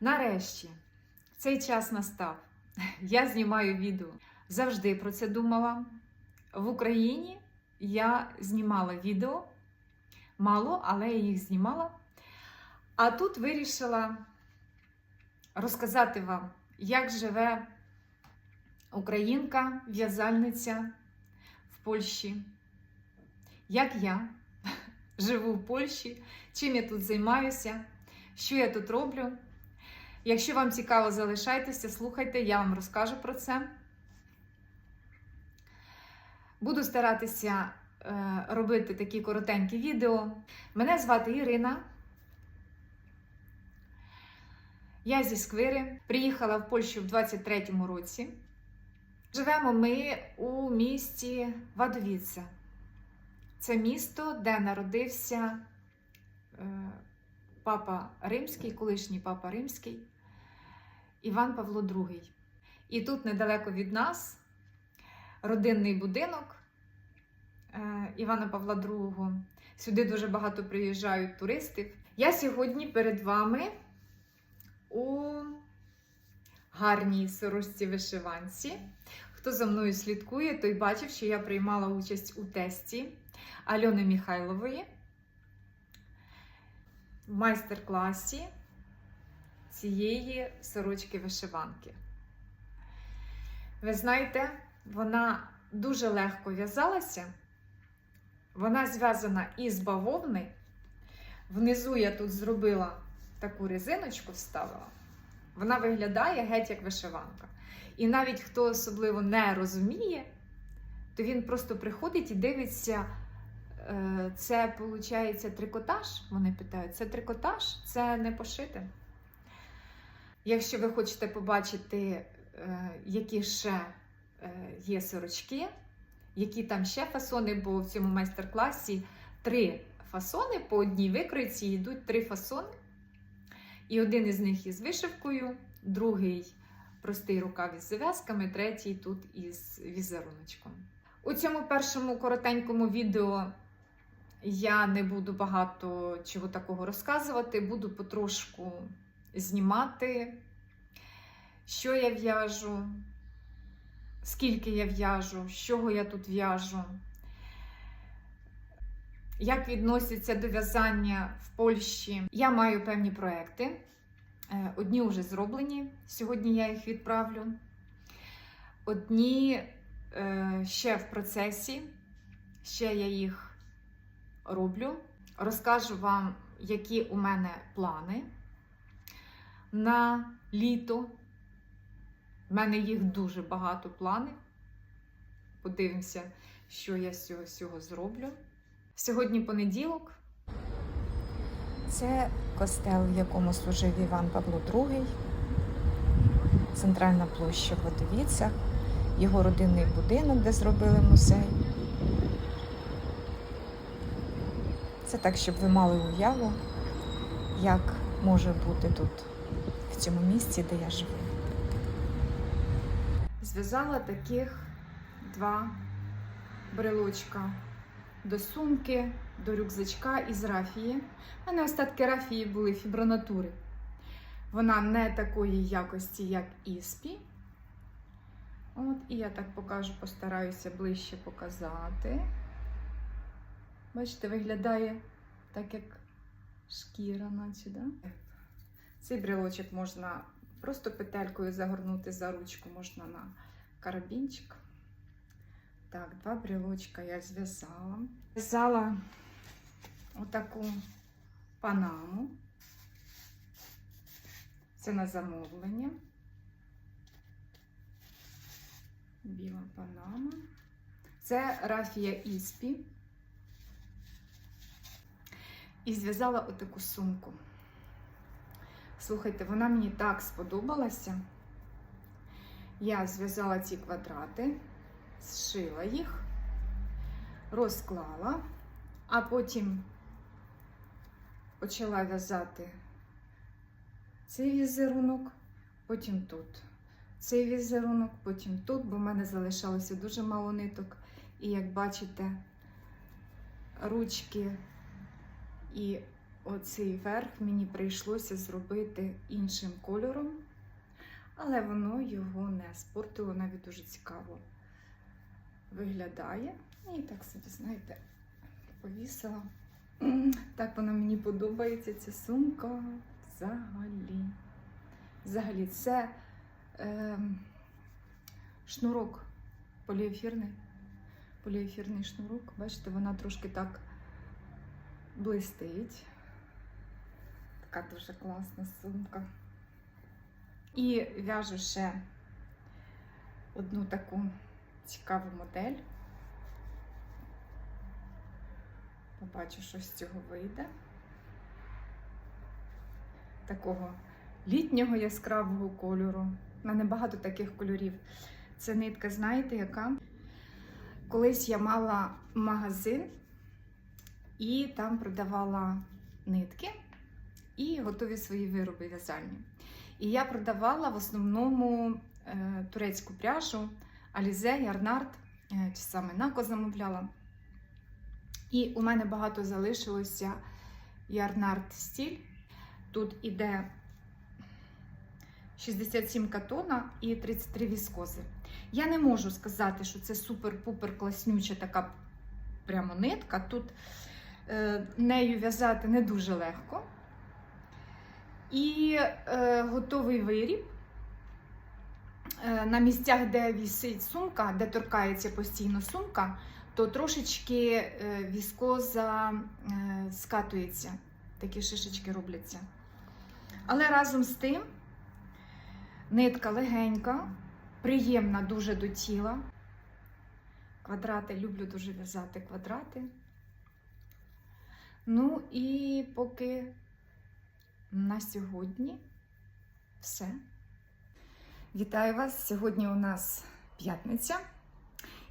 Нарешті цей час настав. Я знімаю відео. Завжди про це думала. В Україні я знімала відео. Мало, але я їх знімала. А тут вирішила розказати вам, як живе українка, в'язальниця в Польщі. Як я живу в Польщі, чим я тут займаюся, що я тут роблю. Якщо вам цікаво, залишайтеся, слухайте, я вам розкажу про це. Буду старатися е, робити такі коротенькі відео. Мене звати Ірина. Я зі Сквири. Приїхала в Польщу в 23-му році. Живемо ми у місті Вадовіце. Це місто, де народився е, папа Римський, колишній папа Римський, Іван Павло II. І тут недалеко від нас родинний будинок е, Івана Павла II. Сюди дуже багато приїжджають туристів. Я сьогодні перед вами у гарній сорочці вишиванці. Хто за мною слідкує, той бачив, що я приймала участь у тесті Альони Міхайлової в майстер-класі цієї сорочки вишиванки. Ви знаєте, вона дуже легко в'язалася. Вона зв'язана із бавовни. Внизу я тут зробила таку резиночку, вставила. Вона виглядає геть як вишиванка. І навіть хто особливо не розуміє, то він просто приходить і дивиться. е, Це виходить трикотаж. Вони питають, це трикотаж, це не пошите. Якщо ви хочете побачити, е, які ще е, є сорочки, які там ще фасони, бо в цьому майстер-класі три фасони по одній викройці йдуть три фасони. І один із них із вишивкою, другий простий рукав із зав'язками, третій тут із візеруночком. У цьому першому коротенькому відео я не буду багато чого такого розказувати, буду потрошку знімати, що я в'яжу, скільки я в'яжу, з чого я тут в'яжу, як відносяться до в'язання в Польщі. Я маю певні проекти. Е, Одні вже зроблені. Сьогодні я їх відправлю. Одні е, ще в процесі, ще я їх роблю. Розкажу вам, які у мене плани на літо. У мене їх дуже багато планів. Подивимося, що я з цього всього зроблю. Сьогодні понеділок. Це костел, в якому служив Іван Павло II, центральна площа в Водовіцях, його родинний будинок, де зробили музей. Це так, щоб ви мали уяву, як може бути тут, в цьому місці, де я живу. Зв'язала таких два брелочка до сумки, до рюкзачка із рафії. У мене остатки рафії були фібронатури. Вона не такої якості, як іспі. От, і я так покажу, постараюся ближче показати. Бачите, виглядає так, як шкіра, наче, да? Цей брелочок можна просто петелькою загорнути за ручку, можна на карабінчик. Так, два брелочка я зв'язала. Зв'язала отаку панаму. Це на замовлення. Біла панама. Це рафія Іспі. І зв'язала отаку сумку. Слухайте, вона мені так сподобалася. Я зв'язала ці квадрати, зшила їх, розклала, а потім почала в'язати цей візерунок, потім тут. Цей візерунок, потім тут, бо в мене залишалося дуже мало ниток. І як бачите, ручки і оцей верх мені прийшлося зробити іншим кольором, але воно його не спортило, навіть дуже цікаво виглядає. І так собі, знаєте, повісила. Так вона мені подобається, ця сумка взагалі. Взагалі, це е, шнурок поліефірний. Поліефірний шнурок. Бачите, вона трошки так блистить. Така дуже класна сумка. І в'яжу ще одну таку цікаву модель. Побачу, що з цього вийде. Такого літнього яскравого кольору. У мене багато таких кольорів. Це нитка, знаєте, яка? Колись я мала магазин і там продавала нитки і готові свої вироби в'язальні. І я продавала в основному е, турецьку пряжу, Алізе, Ярнард, чи саме Нако замовляла. І у мене багато залишилося Ярнард стіль. Тут іде 67 катона і 33 віскози. Я не можу сказати, що це супер-пупер класнюча така прямо нитка. Тут е, нею в'язати не дуже легко. І е, готовий виріб. Е, на місцях, де вісить сумка, де торкається постійно сумка, то трошечки е, віскоза е, скатується, такі шишечки робляться. Але разом з тим нитка легенька, приємна дуже до тіла. Квадрати, люблю дуже в'язати квадрати. Ну і поки на сьогодні все. Вітаю вас! Сьогодні у нас п'ятниця,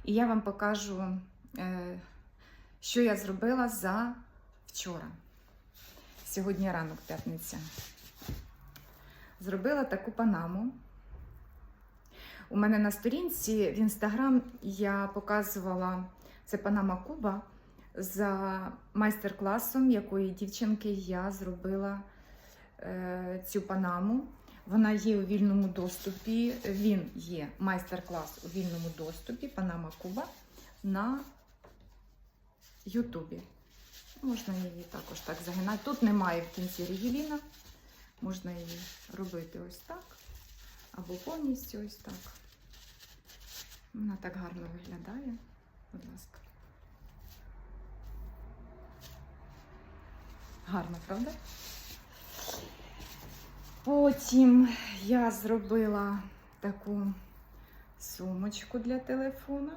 і я вам покажу, е, що я зробила за вчора. Сьогодні ранок п'ятниця. Зробила таку панаму. У мене на сторінці в інстаграм я показувала це Панама Куба за майстер-класом якої дівчинки я зробила цю панаму. Вона є у вільному доступі. Він є майстер-клас у вільному доступі Панама Куба на Ютубі. Можна її також так загинати. Тут немає в кінці регіліна. Можна її робити ось так. Або повністю ось так. Вона так гарно виглядає. Будь ласка. Гарно, правда? Потім я зробила таку сумочку для телефона.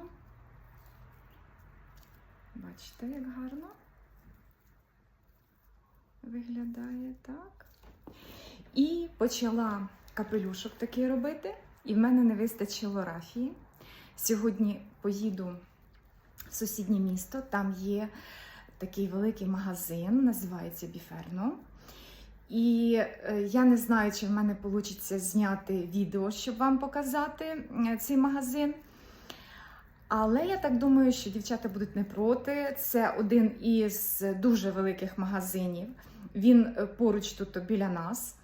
Бачите, як гарно виглядає так. І почала капелюшок такий робити, і в мене не вистачило рафії. Сьогодні поїду в сусіднє місто, там є такий великий магазин, називається Біферно. І е, я не знаю, чи в мене вийде зняти відео, щоб вам показати е, цей магазин. Але я так думаю, що дівчата будуть не проти. Це один із дуже великих магазинів. Він е, поруч тут біля нас.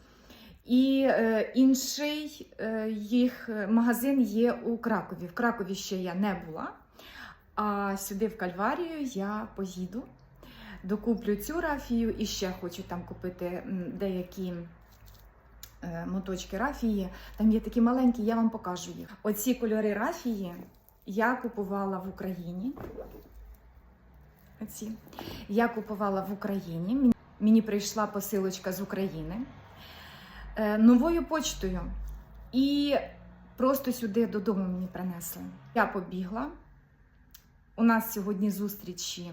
І інший їх магазин є у Кракові. В Кракові ще я не була. А сюди, в Кальварію, я поїду, докуплю цю рафію і ще хочу там купити деякі е, моточки рафії. Там є такі маленькі, я вам покажу їх. Оці кольори рафії я купувала в Україні. Оці. Я купувала в Україні. Мені- прийшла посилочка з України е, новою почтою. І просто сюди додому мені принесли. Я побігла. У нас сьогодні зустрічі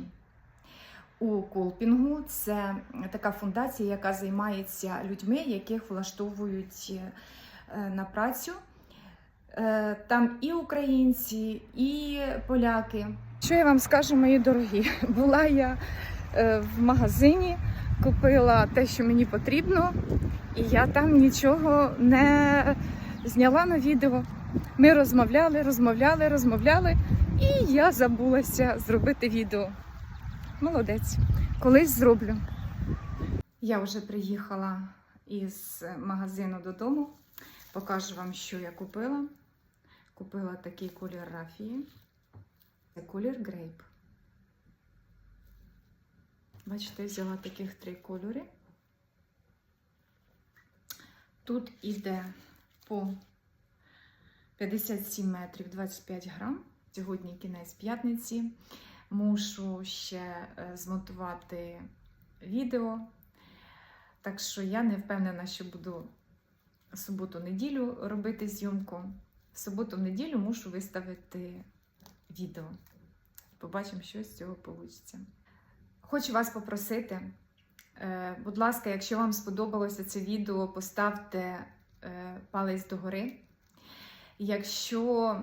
у Колпінгу. Це така фундація, яка займається людьми, яких влаштовують е, на працю. Е, Там і українці, і поляки. Що я вам скажу, мої дорогі? Була я е, в магазині, купила те, що мені потрібно, і я там нічого не зняла на відео. Ми розмовляли, розмовляли, розмовляли, і я забулася зробити відео. Молодець, колись зроблю. Я вже приїхала із магазину додому. Покажу вам, що я купила. Купила такий колір рафії. Це колір грейп. Бачите, взяла таких три кольори. Тут іде по 57 метрів 25 грам. Сьогодні кінець п'ятниці. Мушу ще е, змонтувати відео. Так що я не впевнена, що буду суботу-неділю робити зйомку. В суботу-неділю мушу виставити відео. Побачимо, що з цього вийде. Хочу вас попросити, е, будь ласка, якщо вам сподобалося це відео, поставте е, палець догори. Якщо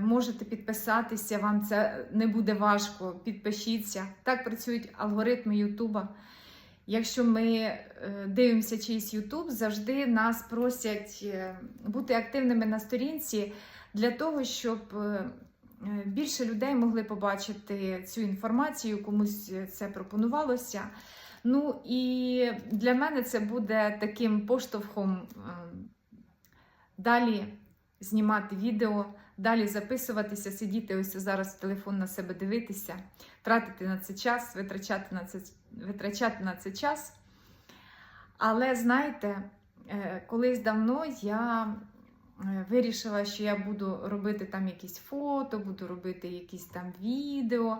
можете підписатися, вам це не буде важко, підпишіться. Так працюють алгоритми Ютуба. Якщо ми е, дивимося чийсь Ютуб, завжди нас просять е, бути активними на сторінці для того, щоб е, е, більше людей могли побачити цю інформацію, комусь це пропонувалося. Ну і для мене це буде таким поштовхом е, далі знімати відео, далі записуватися, сидіти ось зараз в телефон на себе дивитися, тратити на це час, витрачати на це, витрачати на це час. Але знаєте, е, колись давно я е, вирішила, що я буду робити там якісь фото, буду робити якісь там відео.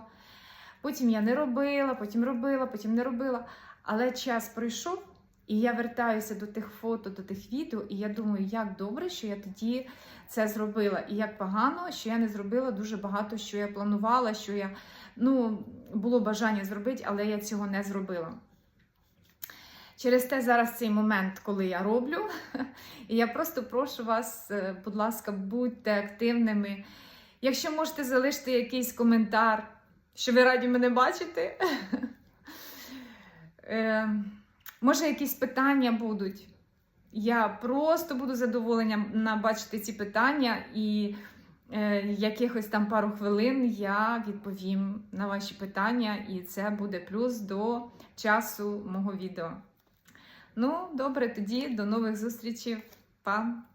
Потім я не робила, потім робила, потім не робила. Але час пройшов, і я вертаюся до тих фото, до тих відео, і я думаю, як добре, що я тоді це зробила, і як погано, що я не зробила дуже багато, що я планувала, що я ну, було бажання зробити, але я цього не зробила. Через те зараз цей момент, коли я роблю, і я просто прошу вас, е, будь ласка, будьте активними. Якщо можете залишити якийсь коментар, що ви раді мене бачити. Може, якісь питання будуть. Я просто буду задоволення бачити ці питання, і е, якихось там пару хвилин я відповім на ваші питання, і це буде плюс до часу мого відео. Ну, добре, тоді до нових зустрічей. Па!